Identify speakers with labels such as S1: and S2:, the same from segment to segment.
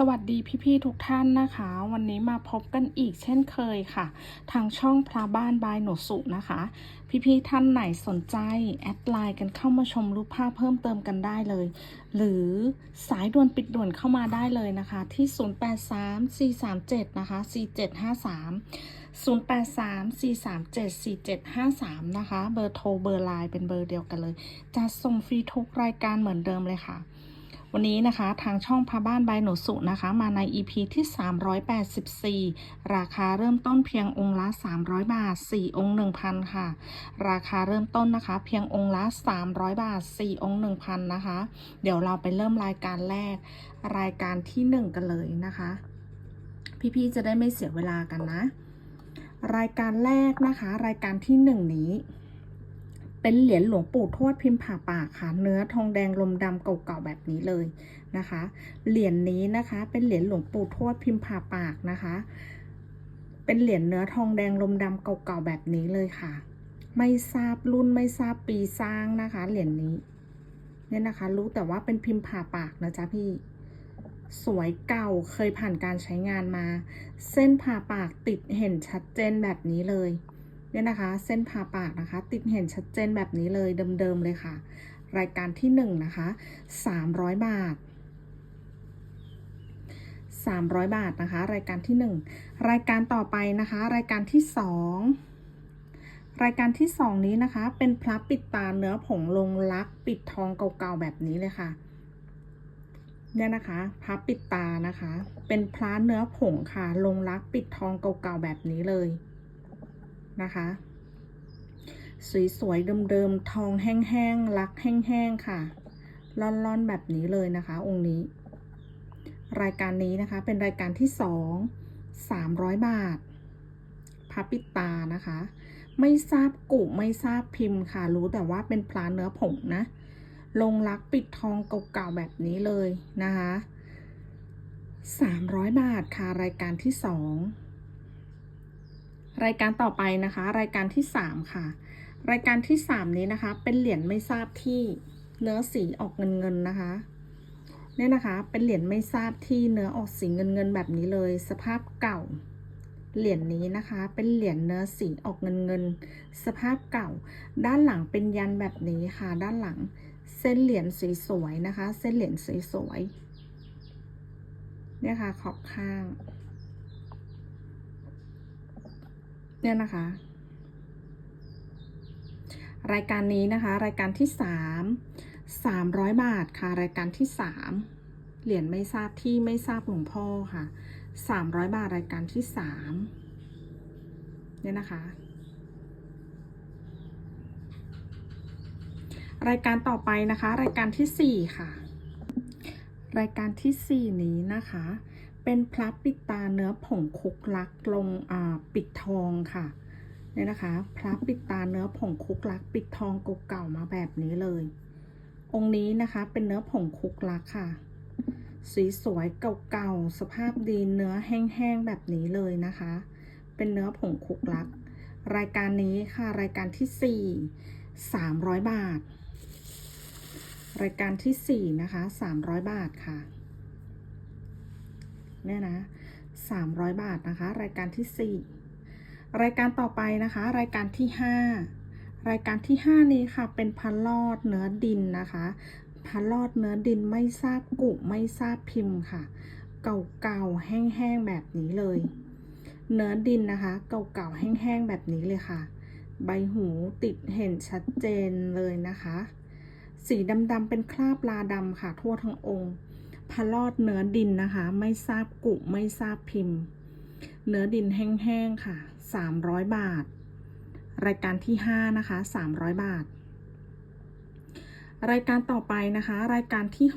S1: สวัสดีพี่ๆทุกท่านนะคะ วันนี้มาพบกันอีกเช่นเคยค่ะ ทางช่องพระบ้านบายหนูสุนะคะ พี่ๆท่านไหนสนใจ แอดไลน์กันเข้ามาชมรูปภาพเพิ่มเติมกันได้เลย หรือสายด่วนปิดด่วนเข้ามาได้เลยนะคะ ที่ 083437นะคะ4753 0834374753 นะคะ เบอร์โทรเบอร์ไลน์เป็นเบอร์เดียวกันเลย จะส่งฟรีทุกรายการเหมือนเดิมเลยค่ะ วันนี้นะคะทางช่องพาบ้านใบหนูสุนะคะมาใน EP ที่ 384 ราคาเริ่มต้นเพียงองค์ละ 300 บาท 4 องค์ 1,000 ค่ะ ราคาเริ่มต้นนะคะ เพียงองค์ละ 300 บาท 4 องค์ 1,000 นะคะ เดี๋ยวเราไปเริ่มรายการแรก รายการที่ 1 กันเลยนะคะ พี่ๆจะได้ไม่เสียเวลากันนะ รายการแรกนะคะ รายการที่ 1 นี้ เป็นเหรียญหลวงปู่ทวดพิมพ์ผ่าปากค่ะ เนื้อทองแดงลมดำเก่าๆแบบนี้เลยนะคะ เหรียญนี้นะคะ เป็นเหรียญหลวงปู่ทวดพิมพ์ผ่าปากนะคะ เป็นเหรียญเนื้อทองแดงลมดำเก่าๆแบบนี้เลยค่ะ ไม่ทราบรุ่นไม่ทราบปีสร้างนะคะ เหรียญนี้เนี่ยนะคะ รู้แต่ว่าเป็นพิมพ์ผ่าปากนะจ๊ะพี่สวยเก่าเคยผ่านการใช้งานมา เส้นผ่าปากติดเห็นชัดเจนแบบนี้เลย เนี่ยนะคะ เส้นผ่าปากนะคะ ติดเห็นชัดเจนแบบนี้เลยเดิมๆเลยค่ะ รายการที่หนึ่งนะคะ 300 บาท 300 บาทนะคะ รายการที่หนึ่งรายการต่อไปนะคะ รายการที่สองรายการที่สองนี้นะคะ เป็นพระปิดตาเนื้อผงลงลักปิดทองเก่าๆแบบนี้เลยค่ะเนี่ยนะคะพระปิดตานะคะ เป็นพระเนื้อผงค่ะ ลงลักปิดทองเก่าๆแบบนี้เลย นะคะ สวยๆเดิมๆทองแห้งๆลักแห้งๆค่ะล่อนๆแบบนี้เลยนะคะ องค์นี้ รายการนี้นะคะเป็นรายการที่สองสามร้อยบาทพับปิดตานะคะ ไม่ทราบกุไม่ทราบพิมพ์ค่ะ รู้แต่ว่าเป็นพลาเนื้อผงนะ ลงลักปิดทองเก่าๆแบบนี้เลยนะคะสามร้อยบาทค่ะ รายการที่สอง รายการต่อไปนะคะ รายการที่สามค่ะ รายการที่สามนี้นะคะ เป็นเหรียญไม่ทราบที่เนื้อสีออกเงินเงินนะคะเนี่ยนะคะ เป็นเหรียญไม่ทราบที่เนื้อออกสีเงินเงินแบบนี้เลย สภาพเก่า เหรียญนี้นะคะ เป็นเหรียญเนื้อสีออกเงินเงิน สภาพเก่า ด้านหลังเป็นยันแบบนี้ค่ะ ด้านหลังเส้นเหรียญสวยๆนะคะ เส้นเหรียญสวยๆเนี่ยค่ะขอบข้าง เนี่ยนะคะ รายการนี้นะคะ รายการที่สามสามร้อยบาทค่ะ รายการที่สามเหรียญไม่ทราบที่ไม่ทราบหลวงพ่อค่ะสามร้อยบาทรายการที่สามเนี่ยนะคะ รายการต่อไปนะคะ รายการที่สี่ค่ะ รายการที่สี่นี้นะคะ เป็นพระปิดตาเนื้อผงคุกลักลงอ่าปิดทองค่ะเนี่ยนะคะ พระปิดตาเนื้อผงคุกลัก ปิดทองเก่าๆมาแบบนี้เลย องค์นี้นะคะเป็นเนื้อผงคุกลักค่ะสีสวยเก่าๆสภาพดีเนื้อแห้งๆแบบนี้เลยนะคะ เป็นเนื้อผงคุกลัก รายการนี้ค่ะรายการที่สี่สามร้อยบาท รายการที่สี่นะคะสามร้อยบาทค่ะ เนี่ยนะสามร้อยบาทนะคะ รายการที่สี่รายการต่อไปนะคะ รายการที่ห้ารายการที่ห้านี้ค่ะ เป็นพันลอดเนื้อดินนะคะพันลอดเนื้อดินไม่ทราบกุไม่ทราบพิมพ์ค่ะ เก่าๆแห้งๆแบบนี้เลย เนื้อดินนะคะ เก่าๆแห้งๆแบบนี้เลยค่ะ ใบหูติดเห็นชัดเจนเลยนะคะ สีดำๆเป็นคราบลาดำค่ะ ทั่วทั้งองค์ พะลอดเนื้อดินนะคะ ไม่ทราบกุไม่ทราบพิมพ์ เนื้อดินแห้งๆค่ะ 300 บาท รายการที่ 5 นะคะ 300 บาท รายการต่อไปนะคะ รายการที่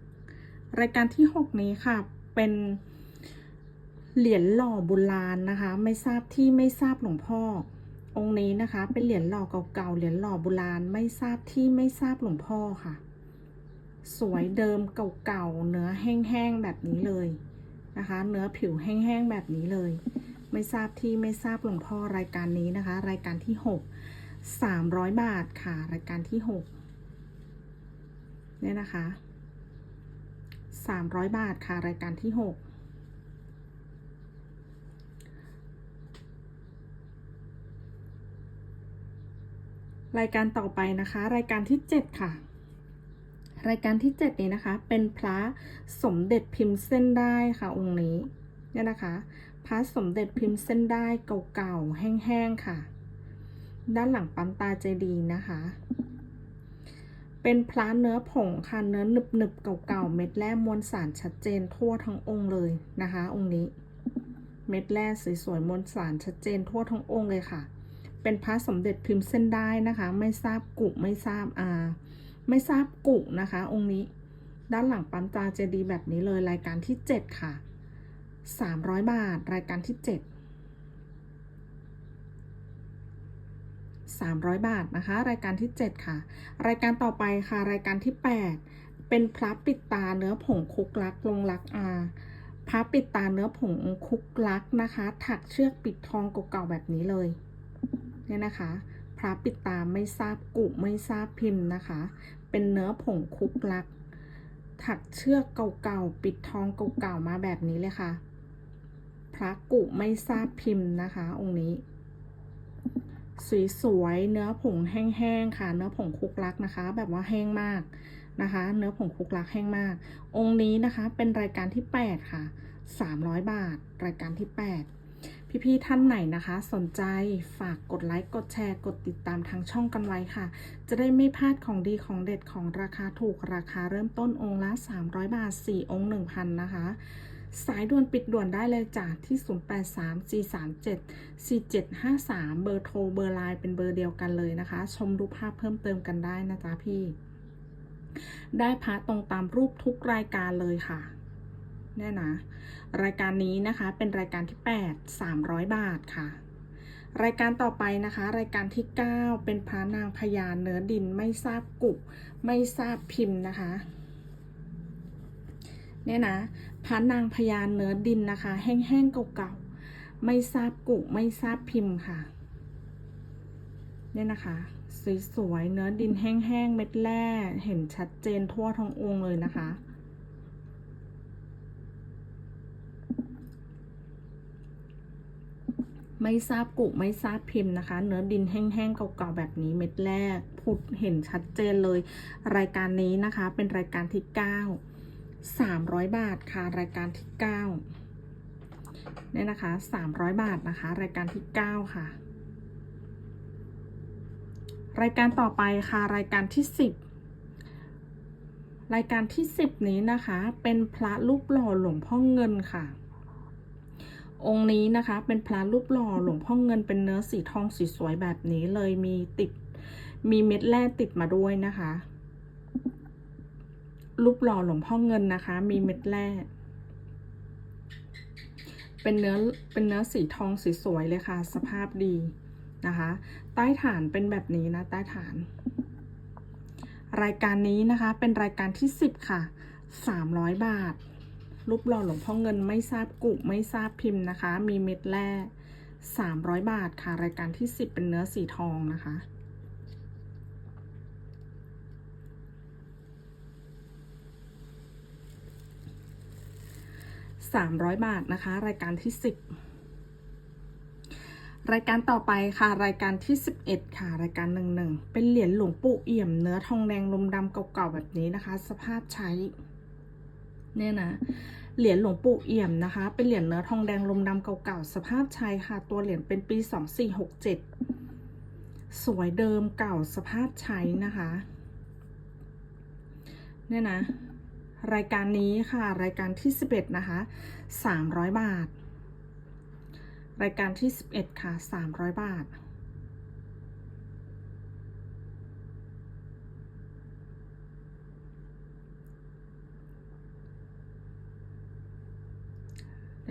S1: 6 รายการที่ 6 นี้ค่ะ เป็นเหรียญหล่อโบราณนะคะ ไม่ทราบที่ไม่ทราบหลวงพ่อ องค์นี้นะคะ เป็นเหรียญหล่อเก่าๆเหรียญหล่อโบราณไม่ทราบที่ไม่ทราบหลวงพ่อค่ะ สวยเดิมเก่าๆเนื้อแห้งๆแบบนี้เลยนะคะ เนื้อผิวแห้งๆแบบนี้เลย ไม่ทราบที่ไม่ทราบหลวงพ่อรายการนี้นะคะ รายการที่หกสามร้อยบาทค่ะ รายการที่หกเนี่ยนะคะ 300 บาทค่ะ รายการที่ 6รายการต่อไปนะคะ รายการที่ 7 ค่ะ รายการที่ 7 นี้นะคะ เป็นพระสมเด็จพิมพ์เส้นได้ค่ะองค์นี้เนี่ยนะคะพระสมเด็จพิมพ์เส้นได้เก่าๆแห้งๆค่ะ ด้านหลังปั๊มตาเจดีย์นะคะ เป็นพระเนื้อผงค่ะเนื้อหนึบหนึบๆเก่าๆเม็ดแร่มวลสารชัดเจนทั่วทั้งองค์เลยนะคะ องค์นี้ เม็ดแร่สวยๆมวลสารชัดเจนทั่วทั้งองค์เลยค่ะ เป็นพระสมเด็จพิมพ์เส้นได้นะคะ ไม่ทราบกุไม่ทราบอา ไม่ทราบกุนะคะ องค์นี้ ด้านหลังปั๊มตาเจดีแบบนี้เลยรายการที่ 7 ค่ะ 300 บาท รายการที่ 7 300 บาทนะคะ รายการที่ 7 ค่ะ รายการต่อไปค่ะ รายการที่ 8 เป็นพระปิดตาเนื้อผงคุกลักลงลักอาพระปิดตาเนื้อผงคุกลักนะคะ ถักเชือกปิดทองเก่าๆแบบนี้เลยเนี่ยนะคะ ระปิดตาไม่ทราบกุไม่ทราบพิมพ์นะคะ เป็นเนื้อผงคุกลัก ถักเชือกเก่าๆ ปิดทองเก่าๆ มาแบบนี้เลยค่ะ พระกุไม่ทราบพิมพ์นะคะ องค์นี้ สวยๆ เนื้อผงแห้งๆ ค่ะ เนื้อผงคุกลักนะคะ แบบว่าแห้งมากนะคะ เนื้อผงคุกลักแห้งมาก องค์นี้นะคะ เป็นรายการที่ 8 ค่ะ 300 บาท รายการที่ 8 พี่ๆท่านไหนนะคะ สนใจฝากกดไลค์กดแชร์กดติดตามทางช่องกันไว้ค่ะ จะได้ไม่พลาดของดีของเด็ดของราคาถูกราคาเริ่มต้นองค์ละ 300 บาท 4 องค์ 1,000 นะคะ สายด่วนปิดด่วนได้เลยจ้ะที่ 0834374753 เบอร์โทรเบอร์ไลน์เป็นเบอร์เดียวกันเลยนะคะ ชมรูปภาพเพิ่มเติมกันได้นะจ๊ะพี่ ได้พระตรงตามรูปทุกรายการเลยค่ะ แน่นะ รายการนี้นะคะเป็นรายการที่ 8 300 บาทค่ะ รายการต่อไปนะคะ รายการที่ 9 เป็นพระนางพญาเนื้อดินไม่ทราบกุไม่ทราบพิมพ์นะคะเนี่ยนะพระนางพญาเนื้อดินนะคะ แห้งๆเก่าๆไม่ทราบกุไม่ทราบพิมพ์ค่ะเนี่ยนะคะสวยๆเนื้อดินแห้งๆเม็ดแร่เห็นชัดเจนทั่วทั้งองค์เลยนะคะ ไม่ทราบกุไม่ทราบพิมพ์นะคะ เนื้อดินแห้งๆเก่าๆแบบนี้เม็ดแรกผุดเห็นชัดเจนเลย รายการนี้นะคะ เป็นรายการที่ 9 300 บาทค่ะรายการที่ 9 เนี่ยนะคะ 300 บาทนะคะ รายการที่ 9 ค่ะ รายการต่อไปค่ะรายการที่ 10รายการที่ 10 นี้นะคะ เป็นพระรูปหล่อหลวงพ่อเงินค่ะ องค์นี้นะคะ เป็นพระรูปหล่อหลวงพ่อเงินเป็นเนื้อสีทองสีสวยแบบนี้เลยมีติดมีเม็ดแร่ติดมาด้วยนะคะ รูปหล่อหลวงพ่อเงินนะคะ มีเม็ดแร่เป็นเนื้อเป็นเนื้อสีทองสีสวยเลยค่ะ สภาพดีนะคะ ใต้ฐานเป็นแบบนี้นะใต้ฐาน รายการนี้นะคะเป็นรายการที่ 10 ค่ะ 300 บาท รูปหล่อหลวงพ่อเงินไม่ทราบกุไม่ทราบพิมพ์นะคะ มีเม็ดแร่300 บาทค่ะ รายการที่ 10 เป็นเนื้อสีทองนะคะ 300 บาทนะคะ รายการที่ 10 รายการต่อไปค่ะ รายการที่ 11 ค่ะ รายการ 11 เป็นเหรียญหลวงปู่เอี่ยมเนื้อทองแดงลมดำเก่าๆแบบนี้นะคะ สภาพใช้ เนี่ยนะเหรียญหลวงปู่เอี่ยมนะคะ เป็นเหรียญเนื้อทองแดงลมดำเก่าๆสภาพใช้ค่ะ ตัวเหรียญเป็นปี 2467 สวยเดิมเก่าสภาพใช้นะคะเนี่ยนะ รายการนี้ค่ะรายการที่ 11 นะคะ 300 บาท รายการที่ 11 ค่ะ 300 บาท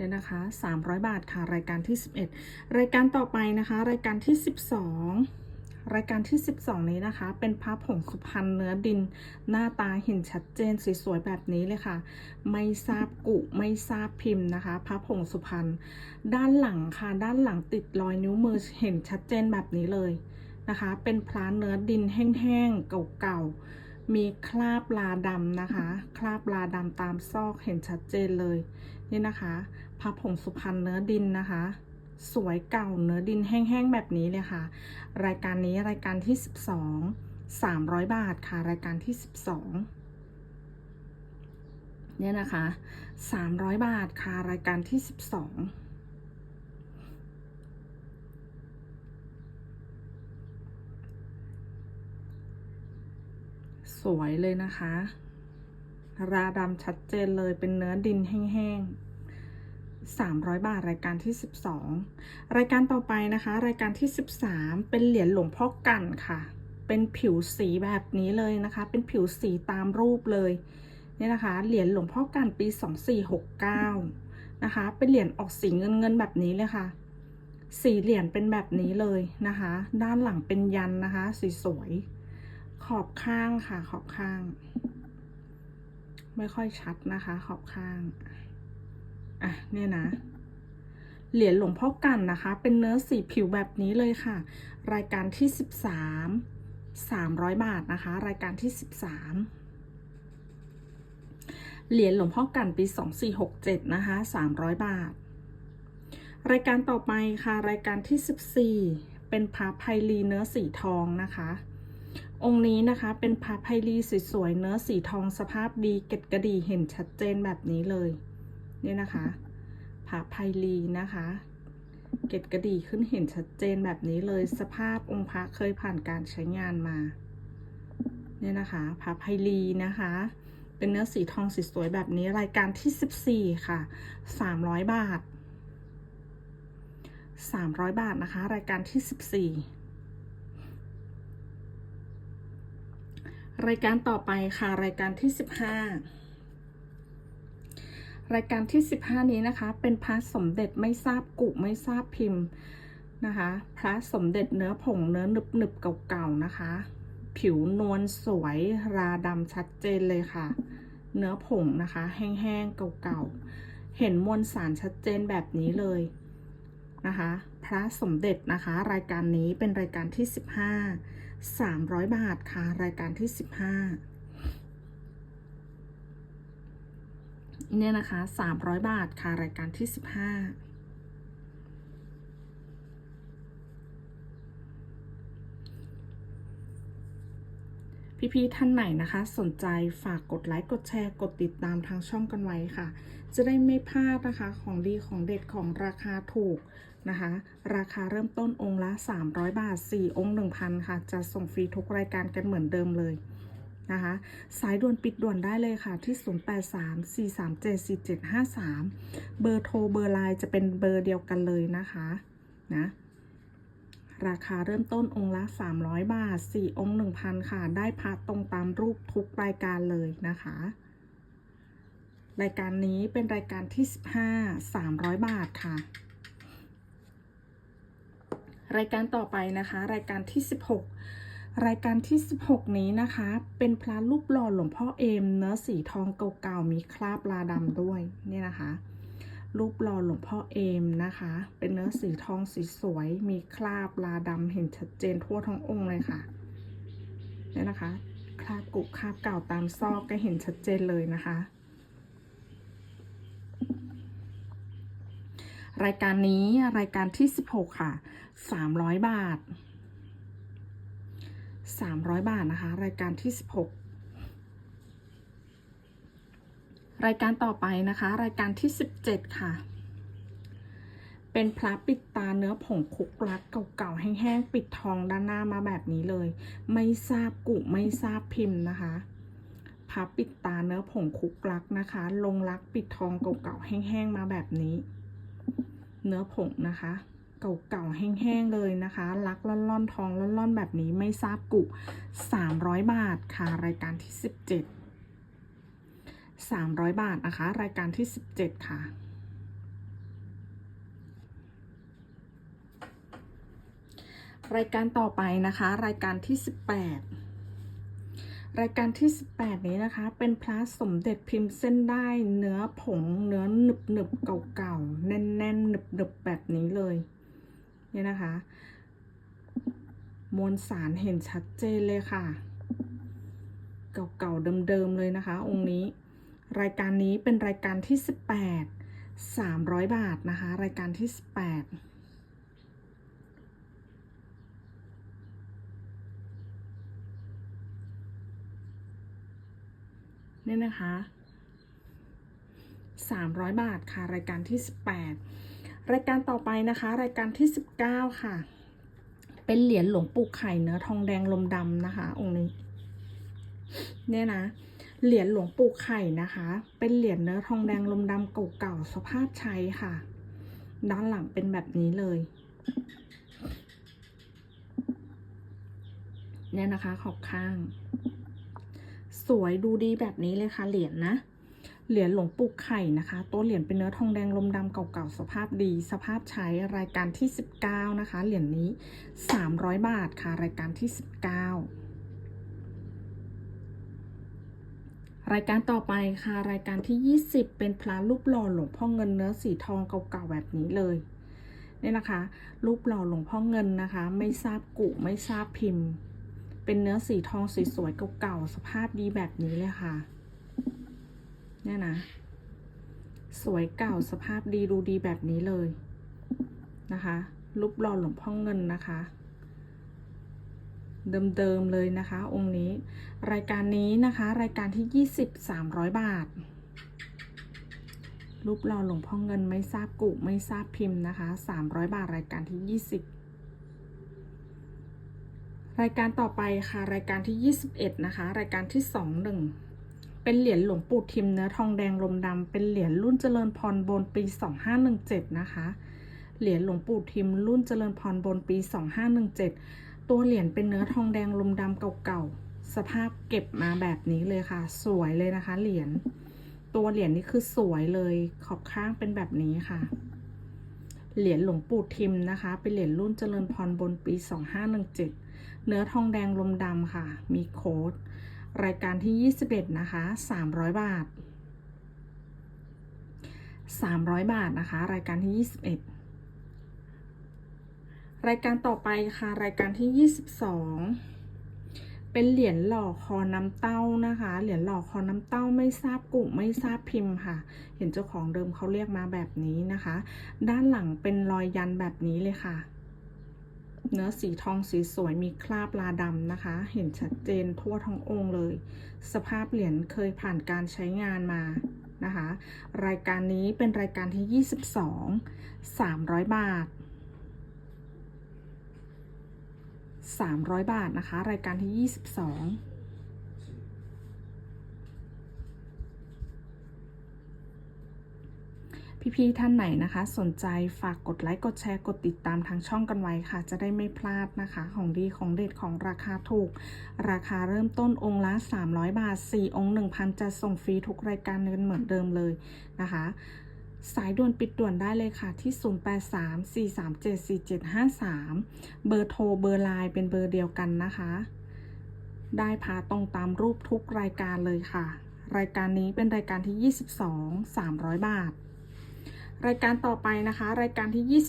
S1: เลยนะคะ 300 บาทค่ะ รายการที่ 11 รายการต่อไปนะคะ รายการที่ 12 รายการที่ 12 นี้นะคะ เป็นพระผงสุพรรณเนื้อดิน หน้าตาเห็นชัดเจนสวยๆแบบนี้เลยค่ะ ไม่ทราบกุไม่ทราบพิมพ์นะคะพระผงสุพรรณด้านหลังค่ะ ด้านหลังติดรอยนิ้วมือเห็นชัดเจนแบบนี้เลยนะคะ เป็นพระเนื้อดินแห้งๆเก่าๆ มีคราบลาดำนะคะ คราบลาดำตามซอกเห็นชัดเจนเลย นี่นะคะพระผงสุพรรณเนื้อดินนะคะ สวยเก่าเนื้อดินแห้งๆแบบนี้เลยค่ะ รายการนี้รายการที่ 12 300 บาทค่ะ รายการที่ 12เนี่ยนะคะ 300 บาทค่ะ รายการที่ 12 สวยเลยนะคะ ราดำชัดเจนเลยเป็นเนื้อดินแห้งๆ 300 บาทรายการที่ 12 รายการต่อไปนะคะ รายการที่ 13 เป็นเหรียญหลวงพ่อกันค่ะ เป็นผิวสีแบบนี้เลยนะคะ เป็นผิวสีตามรูปเลยนี่นะคะ เหรียญหลวงพ่อกันปี 2469 นะคะ เป็นเหรียญออกสีเงินเงินแบบนี้เลยค่ะ สีเหรียญเป็นแบบนี้เลยนะคะ ด้านหลังเป็นยันนะคะ สีสวย ขอบข้างค่ะ ขอบข้าง ไม่ค่อยชัดนะคะ ขอบข้างอะเนี่ยนะเหรียญหลวงพ่อกันนะคะ เป็นเนื้อสีผิวแบบนี้เลยค่ะ รายการที่ 13 300 บาทนะคะ รายการที่ 13 เหรียญหลวงพ่อกันปี 2467 นะคะ 300 บาท รายการต่อไปค่ะ รายการที่ 14 เป็นพระไพลีเนื้อสีทองนะคะ องค์นี้นะคะเป็นพระไพลีสวยๆเนื้อสีทองสภาพดีเกล็ดกระดีเห็นชัดเจนแบบนี้เลยเนี่ยนะคะพระไพลีนะคะ เกล็ดกระดีขึ้นเห็นชัดเจนแบบนี้เลย สภาพองค์พระเคยผ่านการใช้งานมาเนี่ยนะคะพระไพลีนะคะ เป็นเนื้อสีทองสีสวยแบบนี้รายการที่ 14 ค่ะ 300 บาท 300 บาทนะคะ รายการที่ 14 รายการต่อไปค่ะ รายการที่ 15 รายการที่ 15 นี้นะคะ เป็นพระสมเด็จไม่ทราบกุไม่ทราบพิมพ์นะคะ พระสมเด็จเนื้อผงเนื้อหนึบหนึบเก่าๆนะคะ ผิวนวลสวยราดำชัดเจนเลยค่ะ เนื้อผงนะคะ แห้งๆเก่าๆ เห็นมวลสารชัดเจนแบบนี้เลยนะคะ พระสมเด็จนะคะ รายการนี้เป็นรายการที่ 15 300 บาทค่ะ รายการที่ 15 เนี่ยนะคะ 300 บาทค่ะ รายการที่ 15 พี่ๆท่านไหนนะคะ สนใจฝากกดไลค์ กดแชร์ กดติดตามทางช่องกันไว้ค่ะ จะได้ไม่พลาดนะคะ ของดีของเด็ดของราคาถูก นะคะ ราคาเริ่มต้นองค์ละ 300 บาท 4 องค์ 1,000 ค่ะ จะส่งฟรีทุกรายการกันเหมือนเดิมเลยนะคะ สายด่วนปิดด่วนได้เลยค่ะที่ 0834374753 เบอร์โทรเบอร์ไลน์จะเป็นเบอร์เดียวกันเลยนะคะนะราคาเริ่มต้นองค์ละ 300 บาท 4 องค์ 1,000 ค่ะ ได้พระตรงตามรูปทุกรายการเลยนะคะ รายการนี้เป็นรายการที่ 15 300 บาทค่ะ รายการต่อไปนะคะ รายการที่ 16 รายการที่ 16 นี้นะคะ เป็นพระรูปหล่อหลวงพ่อเอม เนื้อสีทองเก่าๆมีคราบลาดำด้วยเนี่ยนะคะ รูปหล่อหลวงพ่อเอมนะคะ เป็นเนื้อสีทองสีสวย มีคราบลาดำเห็นชัดเจนทั่วทั้งองค์เลยค่ะเนี่ยนะคะ คราบกุคราบเก่าตามซอกก็เห็นชัดเจนเลยนะคะรายการนี้รายการที่ 16 ค่ะ 300บาท300บาทนะคะ รายการที่16รายการต่อไปนะคะ รายการที่17ค่ะ เป็นพระปิดตาเนื้อผงคุกลักเก่าๆแห้งๆปิดทองด้านหน้ามาแบบนี้เลย ไม่ทราบกุไม่ทราบพิมพ์นะคะพระปิดตาเนื้อผงคุกลักนะคะ ลงลักปิดทองเก่าๆแห้งๆมาแบบนี้ เนื้อผงนะคะ เก่าๆแห้งๆเลยนะคะ ลักล่อนๆทองล่อนๆ แบบนี้ไม่ทราบกุ300 บาทค่ะ รายการที่ 17 300 บาทนะคะ รายการที่ 17 ค่ะรายการต่อไปนะคะ รายการที่ 18 รายการที่ 18 นี้นะคะ เป็นพระสมเด็จพิมพ์เส้นได้เนื้อผงเนื้อหนึบหนึบเก่าๆแน่นๆหนึบหนึบแบบนี้เลย เนี่ยนะคะ มวลสารเห็นชัดเจนเลยค่ะ เก่าๆเดิมๆเลยนะคะ องค์นี้ รายการนี้เป็นรายการที่ 18 300 บาทนะคะ รายการที่ 18นี่ยนะคะ 300 บาทค่ะ รายการที่ 18 รายการต่อไปนะคะ รายการที่ 19 ค่ะ เป็นเหรียญหลวงปู่ไข่เนื้อทองแดงลมดำนะคะ องค์นี้ เนี่ยนะ เหรียญหลวงปู่ไข่นะคะ เป็นเหรียญเนื้อทองแดงลมดำเก่าๆสภาพใช้ค่ะ ด้านหลังเป็นแบบนี้เลย เนี่ยนะคะขอบข้าง สวยดูดีแบบนี้เลยค่ะเหรียญนะ เหรียญหลวงปู่ไข่นะคะ ตัวเหรียญเป็นเนื้อทองแดงลมดำเก่าๆสภาพดี สภาพใช้รายการที่ 19 นะคะ เหรียญนี้ 300 บาทค่ะ รายการที่ 19 รายการต่อไปค่ะ รายการที่ 20 เป็นพระรูปหล่อหลวงพ่อเงินเนื้อสีทองเก่าๆแบบนี้เลยเนี่ยนะคะ รูปหล่อหลวงพ่อเงินนะคะ ไม่ทราบกุไม่ทราบพิมพ์ เป็นเนื้อสีทองสวยๆเก่าๆสภาพดีแบบนี้เลยค่ะ เนี่ยนะ สวยเก่าสภาพดีดูดีแบบนี้เลยนะคะรูปหล่อหลวงพ่อเงินนะคะ เดิมๆเลยนะคะ องค์นี้ รายการนี้นะคะ รายการที่ 20 300 บาท รูปหล่อหลวงพ่อเงินไม่ทราบกุไม่ทราบพิมพ์นะคะ 300 บาทรายการที่ 20 รายการต่อไปค่ะ รายการที่ 21 นะคะ รายการที่ 21 เป็นเหรียญหลวงปู่ทิมเนื้อทองแดงลมดำเป็นเหรียญรุ่นเจริญพรบนปี 2517 นะคะ เหรียญหลวงปู่ทิมรุ่นเจริญพรบนปี 2517 ตัวเหรียญเป็นเนื้อทองแดงลมดำเก่าๆ สภาพเก็บมาแบบนี้เลยค่ะ สวยเลยนะคะ เหรียญ ตัวเหรียญนี่คือสวยเลย ขอบข้างเป็นแบบนี้ค่ะ เหรียญหลวงปู่ทิมนะคะ เป็นเหรียญรุ่นเจริญพรบนปี 2517 เนื้อทองแดงลมดำค่ะ มีโค้ด รายการที่ 21 นะคะ 300 บาท 300 บาทนะคะ รายการที่ 21 รายการต่อไปค่ะ รายการที่ 22 เป็นเหรียญหล่อคอน้ำเต้านะคะ เหรียญหล่อคอน้ำเต้าไม่ทราบกลุ่มไม่ทราบพิมพ์ค่ะ เห็นเจ้าของเดิมเขาเรียกมาแบบนี้นะคะ ด้านหลังเป็นรอยยันแบบนี้เลยค่ะ เนื้อสีทองสีสวยมีคราบลาดำนะคะ เห็นชัดเจนทั่วทั้งองค์เลย สภาพเหรียญเคยผ่านการใช้งานมานะคะ รายการนี้เป็นรายการที่ 22 300 บาท 300 บาทนะคะ รายการที่ 22 พี่ๆท่านไหนนะคะ สนใจฝากกดไลค์กดแชร์กดติดตามทางช่องกันไว้ค่ะ จะได้ไม่พลาดนะคะ ของดีของเด็ดของราคาถูก ราคาเริ่มต้นองค์ละ 300 บาท 4 องค์ 1,000 จะส่งฟรีทุกรายการเงินเหมือนเดิมเลยนะคะสายด่วนปิดด่วนได้เลยค่ะที่ 0834374753 เบอร์โทรเบอร์ไลน์เป็นเบอร์เดียวกันนะคะ ได้พาตรงตามรูปทุกรายการเลยค่ะ รายการนี้เป็นรายการที่ 22 300 บาท รายการต่อไปนะคะ รายการที่ 23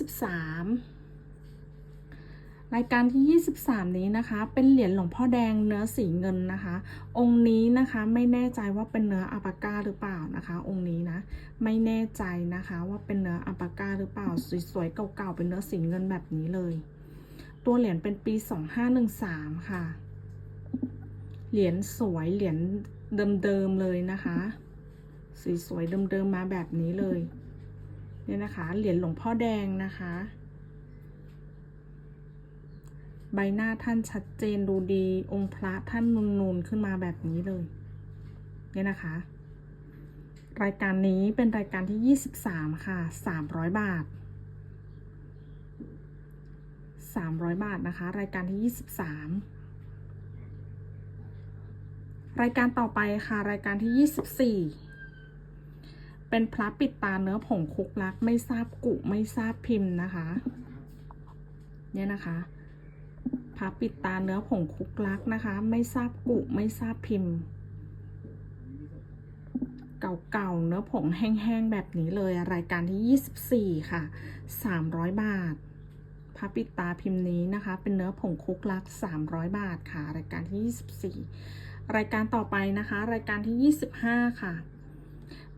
S1: รายการที่ 23 นี้นะคะ เป็นเหรียญหลวงพ่อแดงเนื้อสีเงินนะคะ องค์นี้นะคะไม่แน่ใจว่าเป็นเนื้ออัปาก้าหรือเปล่านะคะ องค์นี้นะไม่แน่ใจนะคะว่าเป็นเนื้ออัปาก้าหรือเปล่าสวยๆเก่าๆเป็นเนื้อสีเงินแบบนี้เลย ตัวเหรียญเป็นปี 2513 ค่ะ เหรียญสวยเหรียญเดิมๆเลยนะคะสสวยๆเดิมๆมาแบบนี้เลย เนี่ยนะคะเหรียญหลวงพ่อแดงนะคะ ใบหน้าท่านชัดเจนดูดีองค์พระท่านนูนๆขึ้นมาแบบนี้เลย เนี่ยนะคะ รายการนี้เป็นรายการที่ 23 ค่ะ 300 บาท 300 บาทนะคะ รายการที่ 23รายการต่อไปค่ะ รายการที่ 24 เป็นพระปิดตาเนื้อผงคุกลัก ไม่ทราบกุไม่ทราบพิมพ์นะคะ เนี่ยนะคะพระปิดตาเนื้อผงคุกลักนะคะ ไม่ทราบกุไม่ทราบพิมพ์ เก่าๆเนื้อผงแห้งๆแบบนี้เลยรายการที่ 24 ค่ะ 300 บาทพระปิดตาพิมพ์นี้นะคะ เป็นเนื้อผงคุกลัก 300 บาทค่ะ รายการที่ 24 รายการต่อไปนะคะ รายการที่ 25 ค่ะ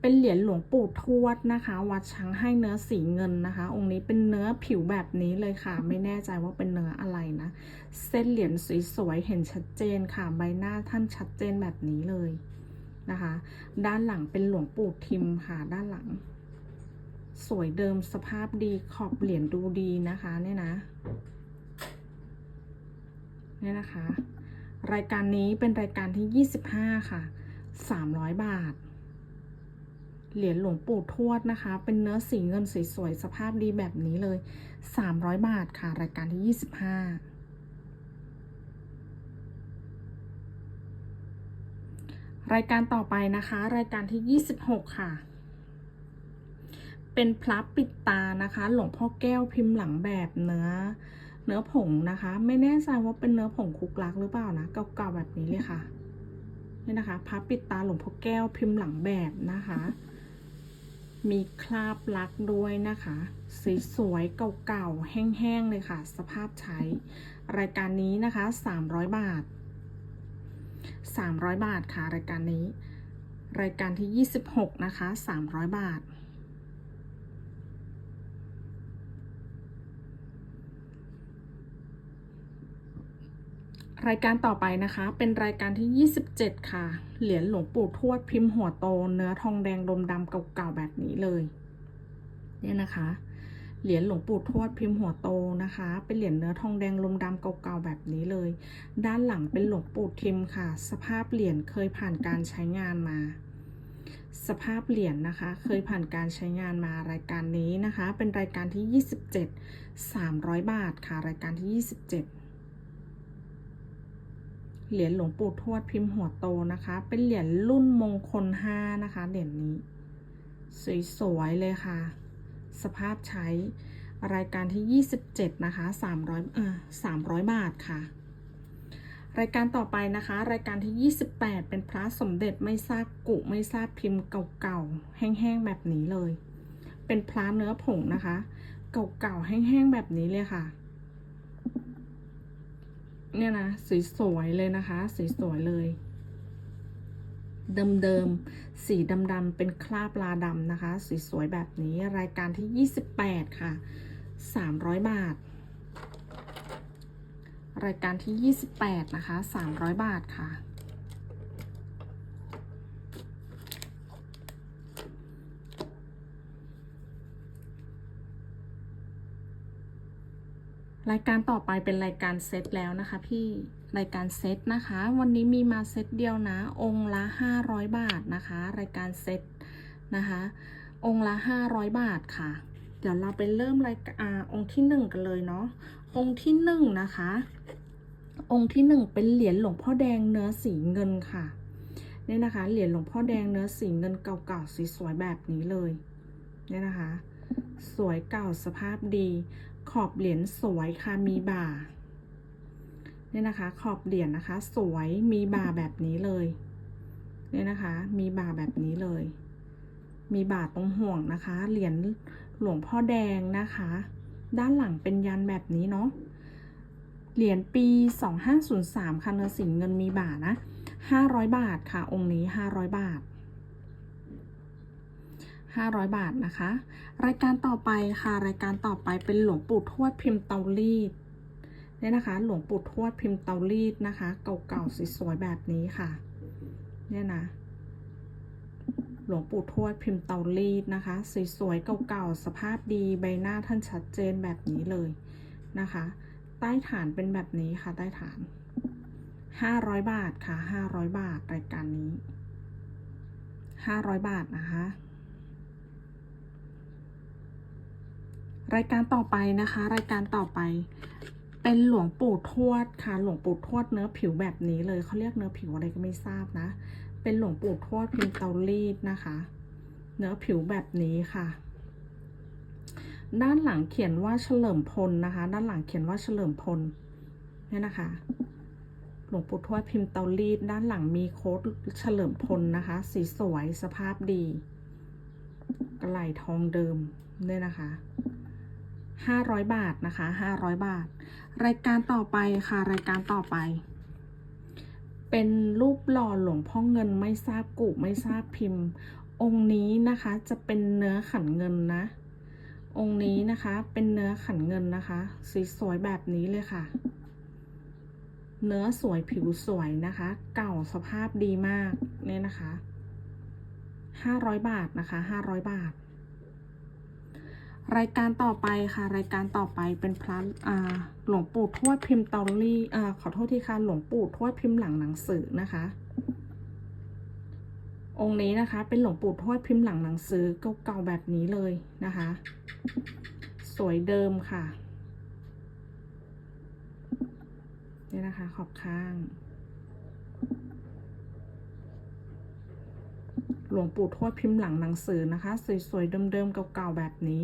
S1: เป็นเหรียญหลวงปู่ทวดนะคะ วัดช้างให้เนื้อสีเงินนะคะ องค์นี้เป็นเนื้อผิวแบบนี้เลยค่ะ ไม่แน่ใจว่าเป็นเนื้ออะไรนะ เส้นเหรียญสวยๆเห็นชัดเจนค่ะ ใบหน้าท่านชัดเจนแบบนี้เลยนะคะ ด้านหลังเป็นหลวงปู่ทิมค่ะ ด้านหลัง สวยเดิมสภาพดีขอบเหรียญดูดีนะคะเนี่ยนะเนี่ยนะคะ รายการนี้เป็นรายการที่ 25 ค่ะ 300 บาท เหรียญหลวงปู่ทวดนะคะ เป็นเนื้อสีเงินสวยๆสภาพดีแบบนี้เลย 300 บาทค่ะ รายการที่ 25 รายการต่อไปนะคะ รายการที่ 26 ค่ะ เป็นพระปิดตานะคะ หลวงพ่อแก้วพิมพ์หลังแบบเนื้อเนื้อผงนะคะ ไม่แน่ใจว่าเป็นเนื้อผงคุกลักหรือเปล่านะเก่าๆแบบนี้เลยค่ะนี่นะคะพระปิดตาหลวงพ่อแก้วพิมพ์หลังแบบนะคะ มีคราบลักด้วยนะคะ สีสวยเก่าๆ แห้งๆ เลยค่ะ สภาพใช้ รายการนี้นะคะ 300 บาท 300 บาทค่ะ รายการนี้ รายการที่ 26 นะคะ 300 บาท รายการต่อไปนะคะ เป็นรายการที่ 27 ค่ะ เหรียญหลวงปู่ทวดพิมพ์หัวโต เนื้อทองแดงดมดำเก่าๆแบบนี้เลย เนี่ยนะคะ เหรียญหลวงปู่ทวดพิมพ์หัวโตนะคะ เป็นเหรียญเนื้อทองแดงลมดำเก่าๆแบบนี้เลย ด้านหลังเป็นหลวงปู่ทิมค่ะ สภาพเหรียญเคยผ่านการใช้งานมา สภาพเหรียญนะคะ เคยผ่านการใช้งานมารายการนี้นะคะ เป็นรายการที่ 27 300 บาทค่ะ รายการที่ 27 เหรียญหลวงปู่ทวดพิมพ์หัวโตนะคะ เป็นเหรียญรุ่นมงคลห้านะคะ เหรียญนี้ สวยๆเลยค่ะ สภาพใช้รายการที่ 27 นะคะ 300เออ300 บาทค่ะ รายการต่อไปนะคะ รายการที่ 28 เป็นพระสมเด็จไม่ทราบกุไม่ทราบพิมพ์เก่าๆ แห้งๆ แบบนี้เลย เป็นพระเนื้อผงนะคะ เก่าๆ แห้งๆ แบบนี้เลยค่ะ เนี่ยนะสีสวยเลยนะคะ สีสวยเลย เดิมๆสีดำๆเป็นคราบลาดำนะคะ สีสวยแบบนี้รายการที่ 28 ค่ะ 300 บาท รายการที่ 28 นะคะ 300 บาทค่ะ รายการต่อไปเป็นรายการเซตแล้วนะคะ พี่รายการเซตนะคะ วันนี้มีมาเซตเดียวนะ องค์ละ 500 บาทนะคะ รายการเซตนะคะ องค์ละ 500 บาทค่ะ เดี๋ยวเราไปเริ่มรายการอองค์ที่ 1 กันเลยเนาะองค์ที่1นะคะ องค์ที่ 1 เป็นเหรียญหลวงพ่อแดงเนื้อสีเงินค่ะเนี่ยนะคะเหรียญหลวงพ่อแดงเนื้อสีเงินเก่าๆสีสวยแบบนี้เลยเนี่ยนะคะ สวยเก่าสภาพดี ขอบเหรียญสวยค่ะมีบ่าเนี่ยนะคะ ขอบเหรียญนะคะ สวยมีบ่าแบบนี้เลยเนี่ยนะคะ มีบ่าแบบนี้เลย มีบ่าตรงห่วงนะคะ เหรียญหลวงพ่อแดงนะคะ ด้านหลังเป็นยันแบบนี้เนาะเหรียญปี 2503ค่ะเนื้อสิงเงินมีบ่านะ 500 บาทค่ะ องค์นี้ 500 บาท 500 บาทนะคะ รายการต่อไปค่ะ รายการต่อไปเป็นหลวงปู่ทวดพิมพ์เตารีดเนี่ยนะคะ หลวงปู่ทวดพิมพ์เตารีดนะคะ เก่าๆสวยๆแบบนี้ค่ะ เนี่ยนะ หลวงปู่ทวดพิมพ์เตารีดนะคะสวยๆเก่าๆสภาพดีใบหน้าท่านชัดเจนแบบนี้เลยนะคะ ใต้ฐานเป็นแบบนี้ค่ะ ใต้ฐาน 500 บาทค่ะ 500 บาทรายการนี้ 500 บาทนะคะ รายการต่อไปนะคะ รายการต่อไป เป็นหลวงปู่ทวดค่ะ หลวงปู่ทวดเนื้อผิวแบบนี้เลยเขาเรียกเนื้อผิวอะไรก็ไม่ทราบนะ เป็นหลวงปู่ทวดพิมพ์เตารีดนะคะ เนื้อผิวแบบนี้ค่ะ ด้านหลังเขียนว่าเฉลิมพลนะคะ ด้านหลังเขียนว่าเฉลิมพลเนี่ยนะคะ หลวงปู่ทวดพิมพ์เตารีด ด้านหลังมีโค้ดเฉลิมพลนะคะ สีสวยสภาพดีกระไหลทองเดิมเนี่ยนะคะ 500 บาทนะคะ 500 บาท รายการต่อไปค่ะ รายการต่อไป เป็นรูปหล่อหลวงพ่อเงินไม่ทราบกุไม่ทราบพิมพ์ องค์นี้นะคะจะเป็นเนื้อขันเงินนะ องค์นี้นะคะเป็นเนื้อขันเงินนะคะ สีสวยแบบนี้เลยค่ะ เนื้อสวยผิวสวยนะคะ เก่าสภาพดีมากเนี่ยนะคะห้าร้อยบาทนะคะห้าร้อยบาท รายการต่อไปค่ะ รายการต่อไปเป็นพระอ่าหลวงปู่ทวดพิมพ์ตอรี่อ่าขอโทษทีค่ะหลวงปู่ทวดพิมพ์หลังหนังสือนะคะ องค์นี้นะคะ เป็นหลวงปู่ทวดพิมพ์หลังหนังสือเก่าๆแบบนี้เลยนะคะ สวยเดิมค่ะนี่นะคะขอบข้าง หลวงปู่ทวดพิมพ์หลังหนังสือนะคะ สวยๆเดิมๆเก่าๆแบบนี้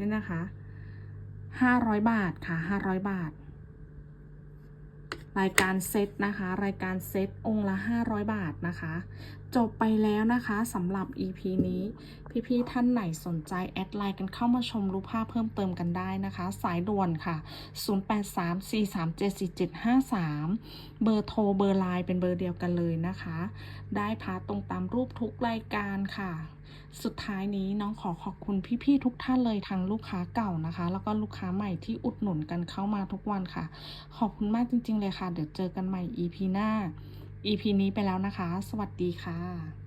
S1: นี่ยนะคะห้าร้อยบาทค่ะห้าร้อยบาท รายการเซตนะคะ รายการเซตองค์ละ500บาทนะคะ จบไปแล้วนะคะสำหรับ EP นี้ พี่ๆท่านไหนสนใจ แอดไลน์กันเข้ามาชมรูปภาพเพิ่มเติมกันได้นะคะ สายด่วนค่ะ 0834374753 เบอร์โทรเบอร์ไลน์เป็นเบอร์เดียวกันเลยนะคะ ได้พาตรงตามรูปทุกรายการค่ะ สุดท้ายนี้น้องขอขอบคุณพี่ๆทุกท่านเลยทั้งลูกค้าเก่านะคะ แล้วก็ลูกค้าใหม่ที่อุดหนุนกันเข้ามาทุกวันค่ะ ขอบคุณมากจริง ๆ เลยค่ะ เดี๋ยวเจอกันใหม่ EP หน้า EP นี้ไปแล้วนะคะ สวัสดีค่ะ